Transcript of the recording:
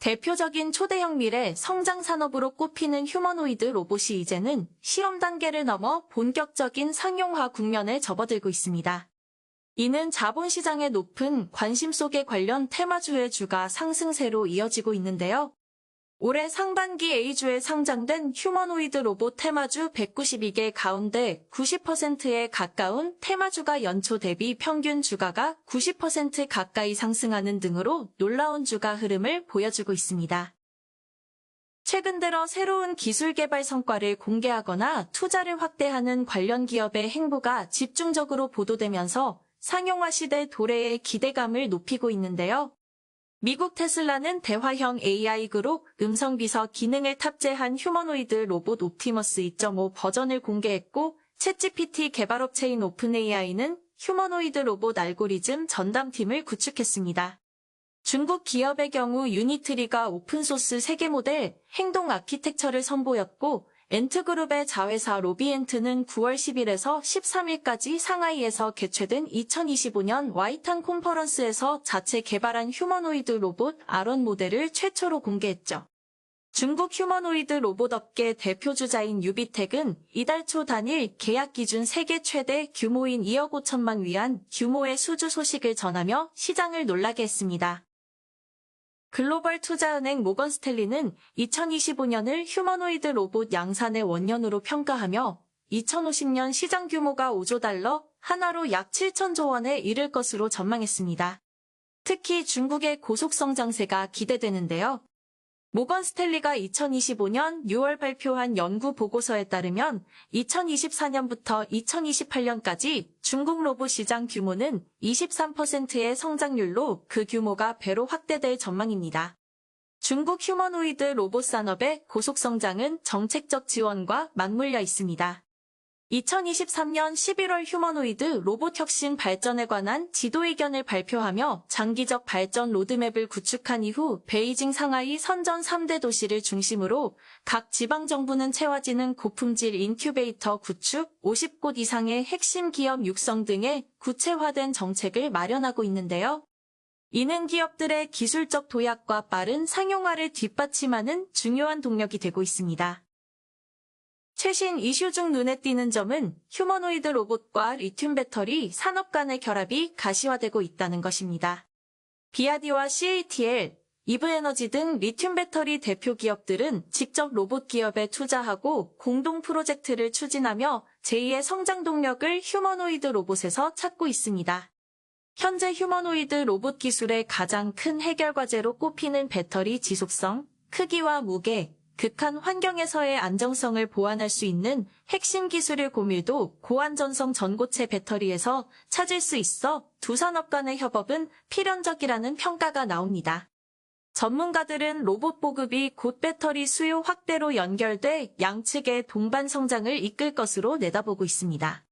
대표적인 초대형 미래 성장 산업으로 꼽히는 휴머노이드 로봇이 이제는 시험 단계를 넘어 본격적인 상용화 국면에 접어들고 있습니다. 이는 자본시장의 높은 관심 속에 관련 테마주의 주가 상승세로 이어지고 있는데요. 올해 상반기 A주에 상장된 휴머노이드 로봇 테마주 192개 가운데 90%에 가까운 테마주가 연초 대비 평균 주가가 90% 가까이 상승하는 등으로 놀라운 주가 흐름을 보여주고 있습니다. 최근 들어 새로운 기술 개발 성과를 공개하거나 투자를 확대하는 관련 기업의 행보가 집중적으로 보도되면서 상용화 시대 도래의 기대감을 높이고 있는데요. 미국 테슬라는 대화형 AI 그룹 음성 비서 기능을 탑재한 휴머노이드 로봇 옵티머스 2.5 버전을 공개했고 챗GPT 개발업체인 오픈AI는 휴머노이드 로봇 알고리즘 전담팀을 구축했습니다. 중국 기업의 경우 유니트리가 오픈소스 세계 모델 행동 아키텍처를 선보였고 엔트그룹의 자회사 로비엔트는 9월 10일에서 13일까지 상하이에서 개최된 2025년 와이탄 콘퍼런스에서 자체 개발한 휴머노이드 로봇 아론 모델을 최초로 공개했죠. 중국 휴머노이드 로봇 업계 대표주자인 유비텍은 이달 초 단일 계약 기준 세계 최대 규모인 2억 5천만 위안 규모의 수주 소식을 전하며 시장을 놀라게 했습니다. 글로벌 투자은행 모건 스탠리는 2025년을 휴머노이드 로봇 양산의 원년으로 평가하며 2050년 시장 규모가 5조 달러, 하나로 약 7천조 원에 이를 것으로 전망했습니다. 특히 중국의 고속 성장세가 기대되는데요. 모건 스탠리가 2025년 6월 발표한 연구 보고서에 따르면 2024년부터 2028년까지 중국 로봇 시장 규모는 23%의 성장률로 그 규모가 배로 확대될 전망입니다. 중국 휴머노이드 로봇 산업의 고속 성장은 정책적 지원과 맞물려 있습니다. 2023년 11월 휴머노이드 로봇 혁신 발전에 관한 지도 의견을 발표하며 장기적 발전 로드맵을 구축한 이후 베이징 상하이 선전 3대 도시를 중심으로 각 지방정부는 채워지는 고품질 인큐베이터 구축, 50곳 이상의 핵심 기업 육성 등의 구체화된 정책을 마련하고 있는데요. 이는 기업들의 기술적 도약과 빠른 상용화를 뒷받침하는 중요한 동력이 되고 있습니다. 최신 이슈 중 눈에 띄는 점은 휴머노이드 로봇과 리튬 배터리 산업 간의 결합이 가시화되고 있다는 것입니다. 비아디와 CATL, 이브에너지 등 리튬 배터리 대표 기업들은 직접 로봇 기업에 투자하고 공동 프로젝트를 추진하며 제2의 성장 동력을 휴머노이드 로봇에서 찾고 있습니다. 현재 휴머노이드 로봇 기술의 가장 큰 해결 과제로 꼽히는 배터리 지속성, 크기와 무게, 극한 환경에서의 안정성을 보완할 수 있는 핵심 기술의 고밀도 고안전성 전고체 배터리에서 찾을 수 있어 두 산업 간의 협업은 필연적이라는 평가가 나옵니다. 전문가들은 로봇 보급이 곧 배터리 수요 확대로 연결돼 양측의 동반 성장을 이끌 것으로 내다보고 있습니다.